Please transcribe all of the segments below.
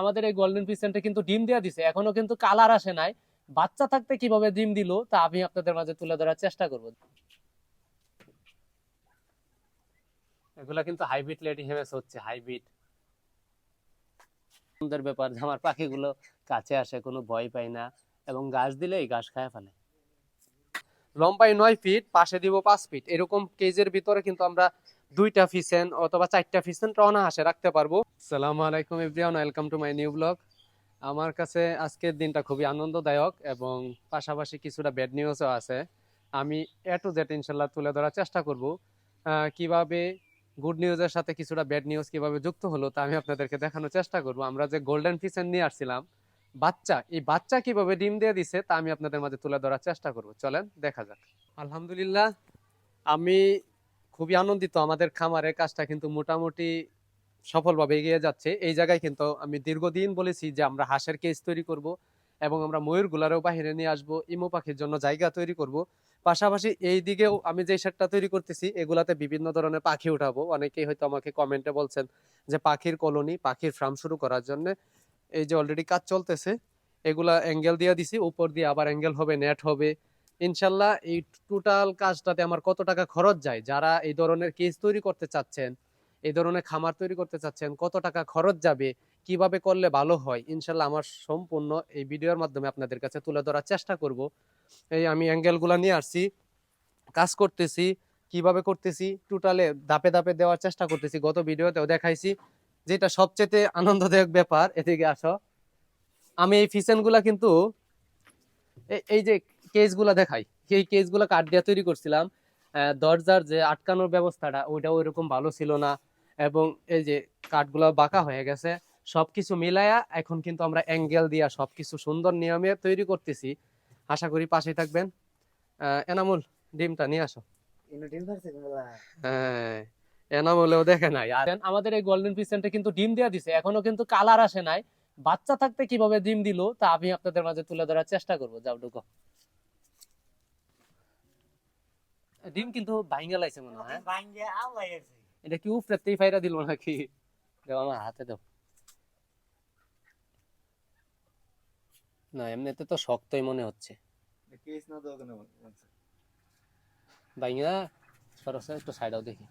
আমাদের এই গোল্ডেন পিসেন্টে কিন্তু ডিম দেওয়া দিছে। এখনও কিন্তু কালার আসে নাই। বাচ্চা থাকতে কীভাবে ডিম দিল, তা আমি আপনাদের মাঝে তুলে ধরার চেষ্টা করব। এগুলা কিন্তু হাইব্রিড হচ্ছে হাইব্রিড সুন্দর ব্যাপার যে আমার পাখিগুলো কাছে আসে, কোনো ভয় পায় না, এবং ঘাস দিলেই ঘাস খায় ফেলে। লম্বায় নয় ফিট পাশে দিব পাঁচ ফিট এরকম কেজের ভিতরে কিন্তু আমরা দুইটা ফিসেন অথবা চারটা ফিসেন অনাহাসে রাখতে পারব। সালাম আলাইকুম everyone welcome to my new blog. আমার কাছে আজকের দিনটা খুবই আনন্দদায়ক এবং পাশাপাশি কিছুটা ব্যাড নিউজও আছে। আমি এ টু জেড ইনশাল্লাহ তুলে ধরার চেষ্টা করব। কীভাবে গুড নিউজের সাথে কিছুটা ব্যাড নিউজ কীভাবে যুক্ত হলো তা আমি আপনাদেরকে দেখানোর চেষ্টা করব। আমরা যে গোল্ডেন ফিসেন নিয়ে আসছিলাম বাচ্চা এই বাচ্চা কীভাবে ডিম দিয়ে দিছে তা আমি আপনাদের মাঝে তুলে ধরার চেষ্টা করব। চলেন দেখা যাক। আলহামদুলিল্লাহ আমি খুবই আনন্দিত। আমাদের খামারের কাজটা কিন্তু মোটামুটি সফলভাবে এগিয়ে যাচ্ছে। এই জায়গায় কিন্তু আমি দীর্ঘদিন বলেছি যে আমরা হাঁসের কেস তৈরি করব এবং আমরা ময়ূরগুলারও বাহিরে নিয়ে আসব, ইমো পাখির জন্য জায়গা তৈরি করব। পাশাপাশি এই দিকেও আমি যে সেটটা তৈরি করতেছি, এগুলাতে বিভিন্ন ধরনের পাখি উঠাবো। অনেকেই হয়তো আমাকে কমেন্টে বলছেন যে পাখির কলোনি, পাখির ফার্ম শুরু করার জন্য। এই যে অলরেডি কাজ চলতেছে, এগুলা অ্যাঙ্গেল দিয়ে দিছি, উপর দিয়ে আবার অ্যাঙ্গেল হবে নেট হবে। ইনশাল্লাহ এই টোটাল কাজটাতে আমার কত টাকা খরচ যায়? যারা এই ধরনের কেস তৈরি করতে চাচ্ছেন, এই ধরনের খামার তৈরি করতে চাচ্ছেন, কত টাকা খরচ যাবে, কীভাবে করলে ভালো হয়? ইনশাল্লাহ আমার সম্পূর্ণ এই ভিডিওর মাধ্যমে আপনাদের কাছে তুলে ধরার চেষ্টা করব। এই আমি অ্যাঙ্গেলগুলো নিয়ে আসছি। কাজ করতেছি, কীভাবে করতেছি টোটালে দাপে দাপে দেওয়ার চেষ্টা করতেছি। গত ভিডিওতেও দেখাইছি, যেটা সবচেয়ে আনন্দদায়ক ব্যাপার, এদিকে আসো। আমি এই ফিসেনগুলা কিন্তু এই যে কেসগুলা দেখাই। এই কেসগুলো কাঠ দিয়ে তৈরি করছিলাম। দরজার যে আটকানোর ব্যবস্থাটা ওইটা ওইরকম ভালো ছিল না এবং এই যে কাঠগুলো বাঁকা হয়ে গেছে সবকিছু মিলায়া এখন কিন্তু আমরা অ্যাঙ্গেল দিয়া সবকিছু সুন্দর নিয়মে তৈরি করতেছি। আশা করি পাশেই থাকবেন। এনামুল ডিমটা নিয়ে আসো। হ্যাঁ এনামুলেও দেখে নাই। আর আমাদের এই গোল্ডেন পিসেন্টে কিন্তু ডিম দেওয়া দিছে। এখনও কিন্তু কালার আসে নাই। বাচ্চা থাকতে কীভাবে ডিম দিল তা আমি আপনাদের মাঝে তুলে ধরার চেষ্টা করব। যাও ঢুকো। ডিম কিন্তু ভাইঙ্গা লাইছে মনে হয় হ্যাঁ? ভাঙ্গে আল্লাহ এটা কি উপরেতেই ফাইরা দিল নাকি দাও আমার হাতে দাও। না এমনিতে তো শক্তই মনে হচ্ছে। কেস না দাও কেন ভাইঙ্গা সরস একটু সাইডাও দেখি।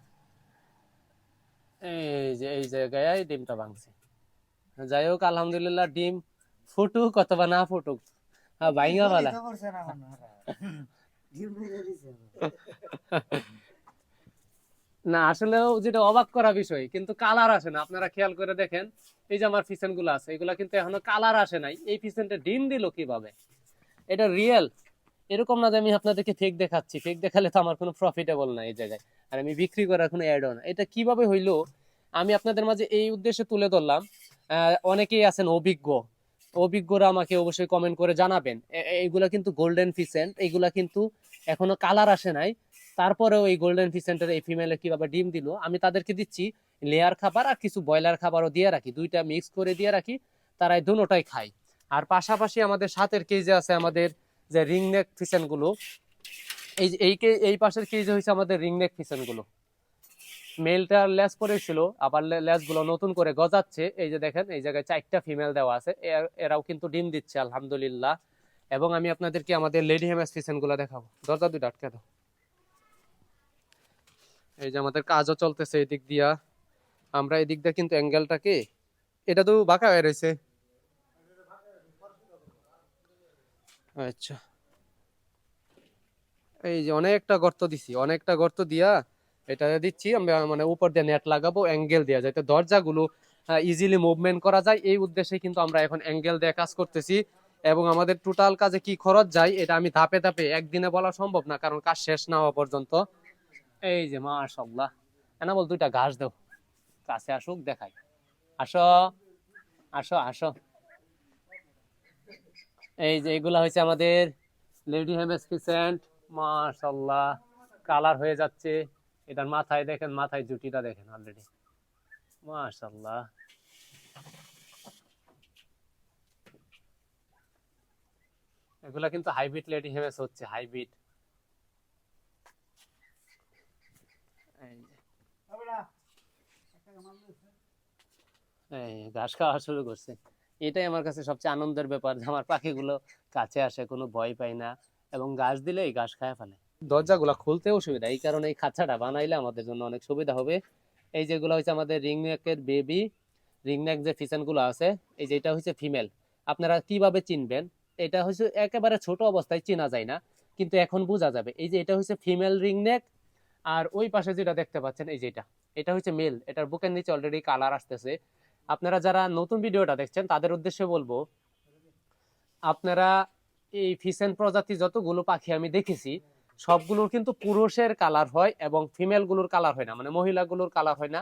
এই যে এই জায়গায় ডিমটা ভাঙছে। যাই হোক আলহামদুলিল্লাহ ডিম ফুটুক অথবা না ফুটুক। হ্যাঁ ভাইঙ্গা বালা। না, আসলেও যেটা অবাক করা বিষয়, কিন্তু কালার আসে না। আপনারা খেয়াল করে দেখেন, এই যে আমার ফিসেনগুলো আছে, এগুলা কিন্তু এখনও কালার আসে নাই। এই ফিসেনটা ডিম দিল কীভাবে? এটা রিয়েল এরকম না যে আমি আপনাদেরকে ফেক দেখাচ্ছি। ফেক দেখালে তো আমার কোনো প্রফিটেবল না এই জায়গায়। আর আমি বিক্রি করার কোনো অ্যাডও না। এটা কীভাবে হইল? আমি আপনাদের মাঝে এই উদ্দেশ্যে তুলে ধরলাম। অনেকেই আছেন অভিজ্ঞ। অভিজ্ঞরা আমাকে অবশ্যই কমেন্ট করে জানাবেন। এইগুলা কিন্তু গোল্ডেন ফিসেন্ট এইগুলা কিন্তু এখনও কালার আসে নাই। তারপরেও এই গোল্ডেন ফিসেন্টের এই ফিমেলে কীভাবে ডিম দিল, আমি তাদেরকে দিচ্ছি লেয়ার খাবার আর কিছু ব্রয়লার খাবারও দিয়ে রাখি, দুইটা মিক্স করে দিয়ে রাখি তারা এই দুটোটাই খায়। আর পাশাপাশি আমাদের সাতের কেজে আছে আমাদের যে রিং নেক ফিসেনগুলো। এই এই এই পাশের কেজে হয়েছে আমাদের রিং নেক ফিসেনগুলো। মেলটার লেস পড়েছিল আবার লেসগুলো নতুন করে গজাচ্ছে। এই যে দেখেন, এই জায়গায় চারটা ফিমেল দেওয়া আছে। এর- এরাও কিন্তু ডিম দিচ্ছে, আলহামদুলিল্লাহ। এবং আমি আপনাদেরকে আমাদের লেডি হেমাস ফিসেনগুলো দেখাবো। দরজা দুইটা আটকে দাও। এই যে আমাদের কাজও চলতেছে এদিক দিয়া। আমরা এদিক দিয়ে কিন্তু অ্যাঙ্গেলটাকে এটা তো বাঁকা হয়ে রয়েছে। আচ্ছা। এই যে অনেকটা গর্ত দিছি। অনেকটা গর্ত দিয়া এটা দিচ্ছি। আমরা মানে উপর দিয়ে নেট লাগাবো অ্যাঙ্গেল দেওয়া যায় যাতে দরজাগুলো ইজিলি মুভমেন্ট করা যায়। এই উদ্দেশ্যে কিন্তু আমরা এখন অ্যাঙ্গেল দিয়ে কাজ করতেছি। এবং আমাদের টোটাল কাজে কি খরচ যায়, এটা আমি ধাপে ধাপে একদিনে বলা সম্ভব না, কারণ কাজ শেষ না হওয়া পর্যন্ত। এই যে মাশাআল্লাহ এনা বল দুইটা ঘাস দাও। কাছে আসুক, দেখাই। আসো আসো আসো। এই যে এগুলা হয়েছে আমাদের লেডি হেমেস ফিসেন্ট মাশাআল্লাহ। কালার হয়ে যাচ্ছে। এটার মাথায় দেখেন, মাথায় জুটিটা দেখেন অলরেডি মাশাআল্লাহ। এগুলা কিন্তু হাইব্রিড লেডি হেমেস হচ্ছে হাইব্রিড এই ঘাস খাওয়া শুরু করছে। এটাই আমার কাছে সবচেয়ে আনন্দের ব্যাপার যে আমার পাখিগুলো কাছে আসে কোনো ভয় পায় না এবং গাছ দিলেই গাছ খায় ফেলে। দরজাগুলো খুলতে অসুবিধা এই কারণে এই খাঁচাটা বানাইলে আমাদের জন্য অনেক সুবিধা হবে। এই যেগুলো হচ্ছে আমাদের রিং নেকের বেবি রিং নেক যে ফিশনগুলো আছে এই যে এটা হচ্ছে ফিমেল আপনারা কীভাবে চিনবেন? এটা হচ্ছে একেবারে ছোট অবস্থায় চেনা যায় না, কিন্তু এখন বোঝা যাবে। এই যে এটা হচ্ছে ফিমেল রিং নেক আর ওই পাশে যেটা দেখতে পাচ্ছেন, এই যে এটা। এটা হচ্ছে মেল এটার বুকের নিচে অলরেডি কালার আসতেছে। আপনারা যারা নতুন ভিডিওটা দেখছেন, তাদের উদ্দেশ্যে বলব, আপনারা এই ফিসেন প্রজাতি যতগুলো পাখি আমি দেখেছি, সবগুলোর কিন্তু পুরুষের কালার হয় এবং ফিমেলগুলোর কালার হয় না। মানে মহিলাগুলোর কালার হয় না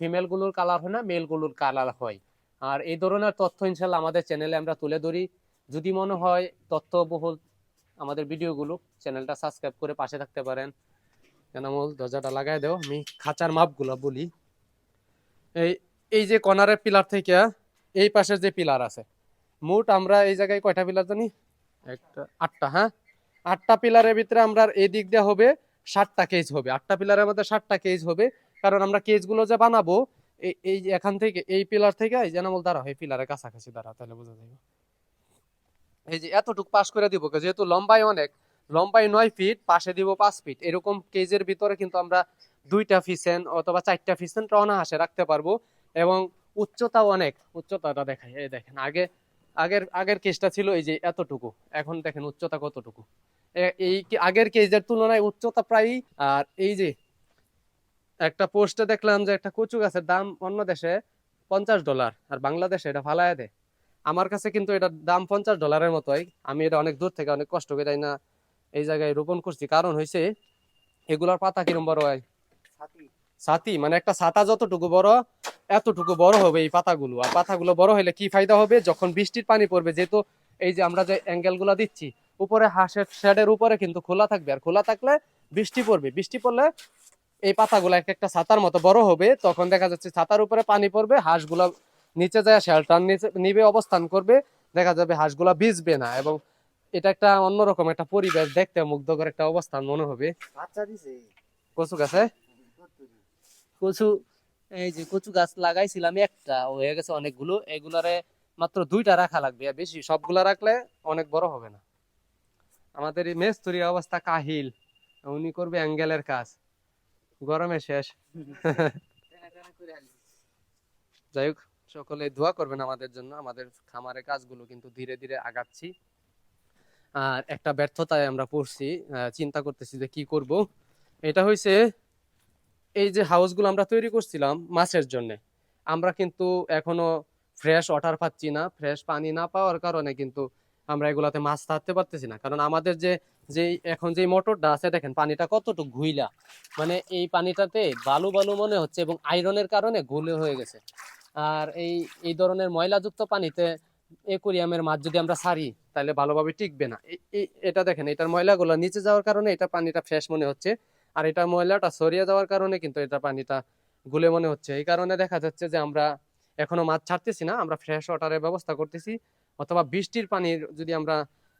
ফিমেলগুলোর কালার হয় না মেলগুলোর কালার হয়। আর এই ধরনের তথ্য ইনশাল্লাহ আমাদের চ্যানেলে আমরা তুলে ধরি। যদি মনে হয় তথ্যবহুল আমাদের ভিডিওগুলো, চ্যানেলটা সাবস্ক্রাইব করে পাশে থাকতে পারেন। এনামল দরজাটা লাগাই দাও, আমি খাঁচার মাপগুলো বলি। এই এই যে কর্নারের পিলার থেকে, এই পাশের যে পিলার আছে, মোট আমরা এই জায়গায় কয়টা পিলার জানি? একটা, আটটা হ্যাঁ? আটটা পিলারের ভিতরে আমরা এই দিক দিয়ে হবে ষাটটা কেজ হবে। আটটা পিলারের মধ্যে ষাটটা কেজ হবে, কারণ আমরা কেজগুলো যে বানাবো, এই এখান থেকে, এই পিলার থেকে, এই জানামল দাঁড়া এই পিলারের কাছাকাছি দাঁড়া তাহলে বোঝা যাবে। এই যে এতটুক পাস করে দিব যেহেতু লম্বাই অনেক, লম্বাই নয় ফিট পাশে দিব পাঁচ ফিট এরকম কেজের ভিতরে কিন্তু আমরা দুইটা ফিসেন অথবা চারটা ফিসেন অনাহাসে রাখতে পারব। এবং উচ্চতাও অনেক, উচ্চতাটা দেখাই, এই দেখেন, আগে, আগের আগের কেসটা ছিল এই যে এতটুকু, এখন দেখেন উচ্চতা কতটুকু। এই আগের কেজের তুলনায় উচ্চতা প্রায় আর এই যে একটা পোস্টে দেখলাম যে একটা কচু গাছের দাম অন্য দেশে পঞ্চাশ ডলার আর বাংলাদেশে এটা ফালায় দেয়। আমার কাছে কিন্তু এটার দাম পঞ্চাশ ডলারের মতোই। আমি এটা অনেক দূর থেকে অনেক কষ্ট করে তাই না এই জায়গায় রোপণ করছি। কারণ হয়েছে এগুলার পাতা কিরম বড় হয়? ছাতি। মানে একটা ছাতা যতটুকু বড় এতটুকু বড় হবে এই পাতাগুলো। আর পাতাগুলো বড় হলে কি ফায়দা হবে? যখন বৃষ্টির পানি পড়বে যেহেতু এই যে আমরা যে অ্যাঙ্গেলগুলা দিচ্ছি উপরে হাঁসের শেডের উপরে কিন্তু খোলা থাকবে। আর খোলা থাকলে বৃষ্টি পড়বে। বৃষ্টি পড়লে এই পাতাগুলো এক একটা ছাতার মতো বড় হবে। তখন দেখা যাচ্ছে ছাতার উপরে পানি পড়বে হাঁসগুলা নিচে যায় শেল্টার নিচে নিবে অবস্থান করবে দেখা যাবে হাঁসগুলা ভিজবে না এবং এটা একটা অন্যরকম একটা পরিবেশ দেখতে মুগ্ধকর একটা অবস্থান মনে হবে। বাচ্চা দিছে? কচু গাছে? কচু এই যে কচু গাছ লাগাইছিলাম একটা হয়ে গেছে অনেকগুলো এগুলারে মাত্র দুইটা রাখা লাগবে আর বেশি সবগুলা রাখলে অনেক বড় হবে না। আমাদের এই মেস্তরির অবস্থা কাহিল উনি করবে অ্যাঙ্গেলের কাজ। গরমে শেষ। যাই হোক। সকলে দোয়া করবেন আমাদের জন্য, আমাদের খামারের কাজগুলো কিন্তু ধীরে ধীরে আগাচ্ছি। আর একটা ব্যর্থতায় আমরা পড়ছি চিন্তা করতেছি যে কি করব। এটা হয়েছে এই যে হাউসগুলো আমরা তৈরি করছিলাম মাছের জন্য, আমরা কিন্তু এখনও ফ্রেশ ওয়াটার পাচ্ছি না ফ্রেশ পানি না পাওয়ার কারণে কিন্তু আমরা এগুলাতে মাছ ছাড়তে পারতেছি না। কারণ আমাদের যে যে এখন যে মোটরটা আছে, দেখেন পানিটা কতটুকু ঘুইলা। মানে এই পানিটাতে বালু বালু মনে হচ্ছে এবং আয়রনের কারণে ঘুলে হয়ে গেছে। আর এই এই ধরনের ময়লাযুক্ত পানিতে একুরিয়ামের মাছ যদি আমরা সারি, তাহলে ভালোভাবে টিকবে না। এটা দেখেন, এটার ময়লাগুলো নিচে যাওয়ার কারণে এটা পানিটা ফ্রেশ মনে হচ্ছে। আর এটা ময়লাটা সরিয়ে যাওয়ার কারণে কিন্তু এটা পানিটা গুলে মনে হচ্ছে। এই কারণে দেখা যাচ্ছে যে আমরা এখনও মাছ ছাড়তেছি না, আমরা ফ্রেশ ওয়াটারের ব্যবস্থা করতেছি। অথবা বৃষ্টির পানির যদি আমরা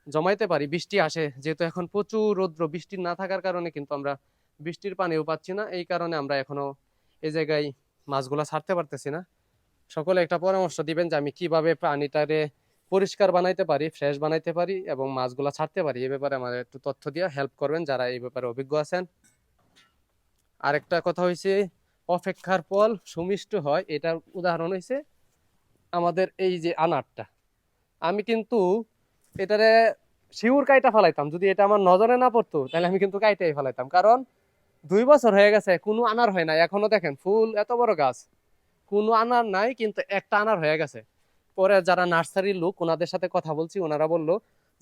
জমাইতে পারি, বৃষ্টি আসে, যেহেতু এখন প্রচুর রৌদ্র, বৃষ্টি না থাকার কারণে কিন্তু আমরা বৃষ্টির পানিও পাচ্ছি না। এই কারণে আমরা এখনও এই জায়গায় মাছগুলা ছাড়তে পারতেছি না। সকলে একটা পরামর্শ দিবেন যে আমি কীভাবে পানিটারে পরিষ্কার বানাইতে পারি ফ্রেশ বানাইতে পারি এবং মাছগুলা ছাড়তে পারি। এই ব্যাপারে আমাদের একটু তথ্য দিয়ে হেল্প করবেন যারা এই ব্যাপারে অভিজ্ঞ আছেন। আরেকটা কথা হয়েছে অপেক্ষার ফল সুমিষ্ট হয়। এটার উদাহরণ হয়েছে আমাদের এই যে আনারটা। আমি কিন্তু এটারে শিউর কাইটা ফেলাইতাম। যদি এটা আমার নজরে না পড়তো, তাহলে আমি কিন্তু কাইটাই ফেলাইতাম। কারণ দুই বছর হয়ে গেছে, কোনো আনার হয় না এখনও দেখেন, ফুল এত বড় গাছ। কোনো আনার নাই, কিন্তু একটা আনার হয়ে গেছে। পরে যারা নার্সারির লোক, ওনাদের সাথে কথা বলছি, ওনারা বলল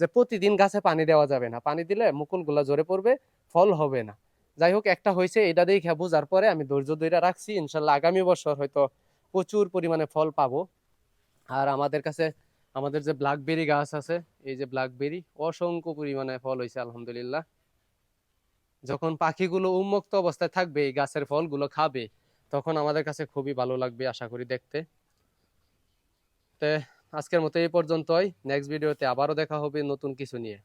যে প্রতিদিন গাছে পানি দেওয়া যাবে না। পানি দিলে মুকুলগুলা ঝরে পড়বে, ফল হবে না। যাই হোক, একটা হয়েছে, এটা দেখে বোঝার পরে আমি ধৈর্য ধরে রাখছি, ইনশাল্লাহ আগামী বছর হয়তো প্রচুর পরিমাণে ফল পাবো। আর আমাদের কাছে, আমাদের যে ব্ল্যাকবেরি গাছ আছে, এই যে ব্ল্যাকবেরি, অসংখ্য পরিমাণে ফল হয়েছে, আলহামদুলিল্লাহ। যখন পাখিগুলো উন্মুক্ত অবস্থায় থাকবে, এই গাছের ফলগুলো খাবে তখন আমাদের কাছে খুবই ভালো লাগবে, আশা করি দেখতে। তে, আজকের মতো এই পর্যন্তই। নেক্সট ভিডিওতে আবারও দেখা হবে নতুন কিছু নিয়ে।